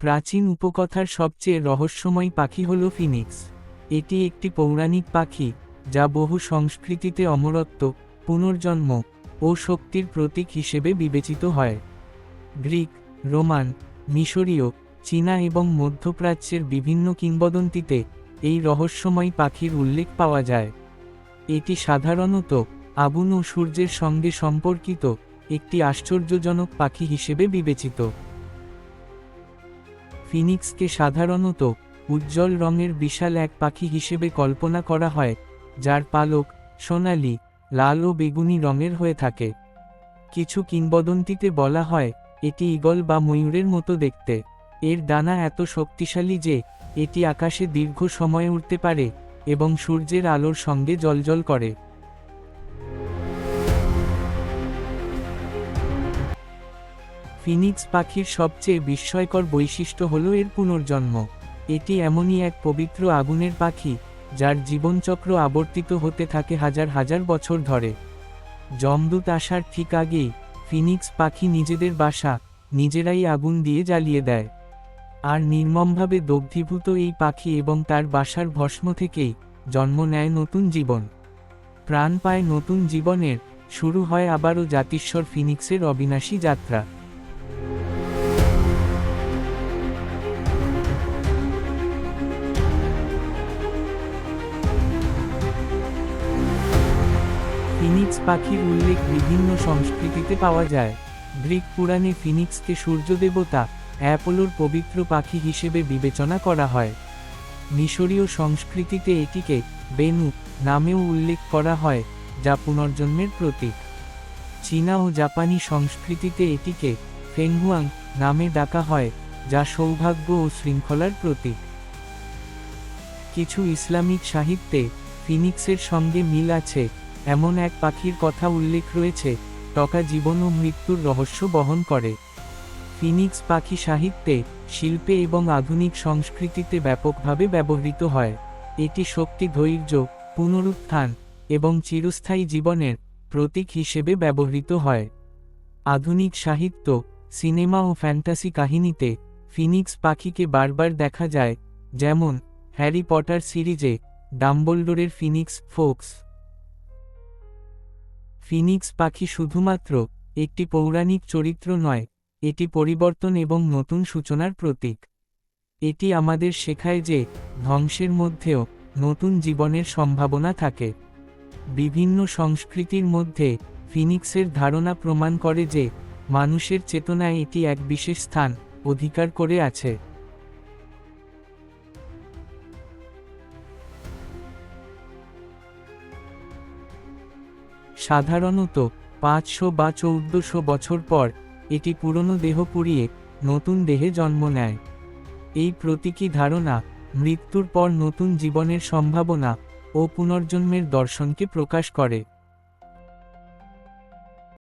প্রাচীন উপকথার সবচেয়ে রহস্যময় পাখি হল ফিনিক্স। এটি একটি পৌরাণিক পাখি, যা বহু সংস্কৃতিতে অমরত্ব, পুনর্জন্ম ও শক্তির প্রতীক হিসেবে বিবেচিত হয়। গ্রিক, রোমান, মিশরীয়, চীনা এবং মধ্যপ্রাচ্যের বিভিন্ন কিংবদন্তিতে এই রহস্যময় পাখির উল্লেখ পাওয়া যায়। এটি সাধারণত আগুন ও সূর্যের সঙ্গে সম্পর্কিত একটি আশ্চর্যজনক পাখি হিসেবে বিবেচিত। ফিনিক্সকে সাধারণত উজ্জ্বল রঙের বিশাল এক পাখি হিসেবে কল্পনা করা হয়, যার পালক সোনালি, লাল ও বেগুনি রঙের হয়ে থাকে। কিছু কিংবদন্তিতে বলা হয়, এটি ঈগল বা ময়ূরের মতো দেখতে। এর ডানা এত শক্তিশালী যে, এটি আকাশে দীর্ঘ সময় উড়তে পারে এবং সূর্যের আলোর সঙ্গে জ্বলজ্বল করে। ফিনিক্স পাখির সবচেয়ে বিস্ময়কর বৈশিষ্ট্য হল এর পুনর্জন্ম। এটি এমনই এক পবিত্র আগুনের পাখি, যার জীবনচক্র আবর্তিত হতে থাকে হাজার হাজার বছর ধরে। যমদূত আসার ঠিক আগেই, ফিনিক্স পাখি নিজেদের বাসা, নিজেরাই আগুন দিয়ে জ্বালিয়ে দেয়। আর নির্মমভাবে দগ্ধীভূত এই পাখি এবং তার বাসার ভস্ম থেকেই জন্ম নেয় নতুন জীবন। প্রাণ পায় নতুন জীবনের, শুরু হয় আবারও জাতিস্বর ফিনিক্সের অবিনাশী যাত্রা। ফিনিক্স পাখির উল্লেখ বিভিন্ন সংস্কৃতিতে পাওয়া যায়। গ্রিক পুরাণে ফিনিক্সকে সূর্যদেবতা অ্যাপোলোর পবিত্র পাখি হিসেবে বিবেচনা করা হয়। মিশরীয় সংস্কৃতিতে এটিকে বেনু নামেও উল্লেখ করা হয়, যা পুনর্জন্মের প্রতীক। চীনা ও জাপানি সংস্কৃতিতে এটিকে ফেংহুয়াং নামে ডাকা হয়, যা সৌভাগ্য ও শৃঙ্খলার প্রতীক। কিছু ইসলামিক সাহিত্যে ফিনিক্সের সঙ্গে মিল আছে। এমন এক পাখির কথা উল্লেখ রয়েছে, টকা জীবন ও মৃত্যুর রহস্য বহন করে। ফিনিক্স পাখি সাহিত্যে, শিল্পে এবং আধুনিক সংস্কৃতিতে ব্যাপকভাবে ব্যবহৃত হয়। এটি শক্তি ধৈর্য, পুনরুত্থান এবং চিরস্থায়ী জীবনের প্রতীক হিসেবে ব্যবহৃত হয়। আধুনিক সাহিত্য, সিনেমা ও ফ্যান্টাসি কাহিনীতে ফিনিক্স পাখিকে বারবার দেখা যায়, যেমন হ্যারি পটার সিরিজে ডাম্বলডোরের ফিনিক্স ফোক্স। ফিনিক্স পাখি শুধুমাত্র একটি পৌরাণিক চরিত্র নয়, এটি পরিবর্তন এবং নতুন সূচনার প্রতীক। এটি আমাদের শেখায় যে ধ্বংসের মধ্যেও নতুন জীবনের সম্ভাবনা থাকে। বিভিন্ন সংস্কৃতির মধ্যে ফিনিক্সের ধারণা প্রমাণ করে যে মানুষের চেতনায় এটি এক বিশেষ স্থান অধিকার করে আছে। সাধারণত পাঁচশো বা চৌদ্দশো বছর পর এটি পুরনো দেহ পুড়িয়ে নতুন দেহে জন্ম নেয়। এই প্রতীকী ধারণা মৃত্যুর পর নতুন জীবনের সম্ভাবনা ও পুনর্জন্মের দর্শনকে প্রকাশ করে।